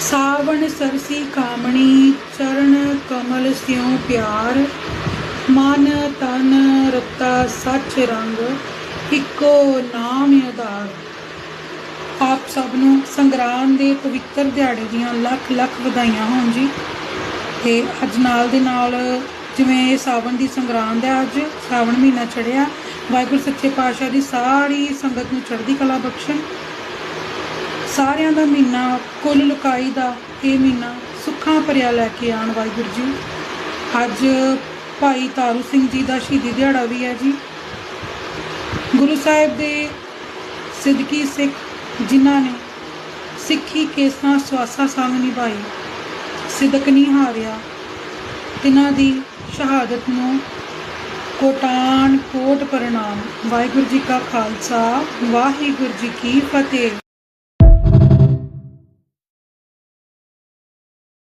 ਸਾਵਣ ਸਰਸੀ ਕਾਮਣੀ, ਚਰਨ ਕਮਲ ਸਿਉ ਪਿਆਰ। ਮਨ ਤਨ ਰਤਾ ਸੱਚ ਰੰਗ, ਇੱਕੋ ਨਾਮ ਆਧਾਰ। ਆਪ ਸਭ ਨੂੰ ਸੰਗਰਾਮ ਦੇ ਪਵਿੱਤਰ ਦਿਹਾੜੇ ਦੀਆਂ ਲੱਖ ਲੱਖ ਵਧਾਈਆਂ ਹੋਣ ਜੀ। ਤੇ ਅੱਜ ਨਾਲ ਦੇ ਨਾਲ ਜਿਵੇਂ ਸਾਵਣ ਦੀ ਸੰਗਰਾਂਦ ਹੈ, ਅੱਜ ਸਾਵਣ ਮਹੀਨਾ ਚੜਿਆ ਵਾਹਿਗੁਰੂ ਸੱਚੇ ਪਾਤਸ਼ਾਹ ਦੀ ਸਾਰੀ ਸੰਗਤ ਨੂੰ ਚੜ੍ਹਦੀ ਕਲਾ ਬਖਸ਼ਣ। ਸਾਰਿਆਂ ਦਾ ਮਹੀਨਾ, ਕੁੱਲ ਲੁਕਾਈ ਦਾ ਇਹ ਮਹੀਨਾ ਸੁੱਖਾਂ ਭਰਿਆ ਲੈ ਕੇ ਆਣ ਵਾਹਿਗੁਰੂ ਜੀ। ਅੱਜ ਭਾਈ ਤਾਰੂ ਸਿੰਘ ਜੀ ਦਾ ਸ਼ਹੀਦੀ ਦਿਹਾੜਾ ਵੀ ਹੈ ਜੀ। ਗੁਰੂ ਸਾਹਿਬ ਦੇ ਸਿੱਧਕੀ ਸਿੱਖ ਜਿਨ੍ਹਾਂ ਨੇ ਸਿੱਖੀ ਕੇਸਾਂ ਸਵਾਸਾ ਸੰਗ ਨਿਭਾਈ ਸਿਦਕ ਨਹੀਂ ਹਾਰਿਆ, ਤਿਨਾਂ ਦੀ ਸ਼ਹਾਦਤ ਨੂੰ ਕੋਟਾਨ ਕੋਟ ਪ੍ਰਣਾਮ। ਵਾਹਿਗੁਰੂ ਜੀ ਕਾ ਖਾਲਸਾ, ਵਾਹਿਗੁਰੂ ਜੀ ਕੀ ਫਤਿਹ।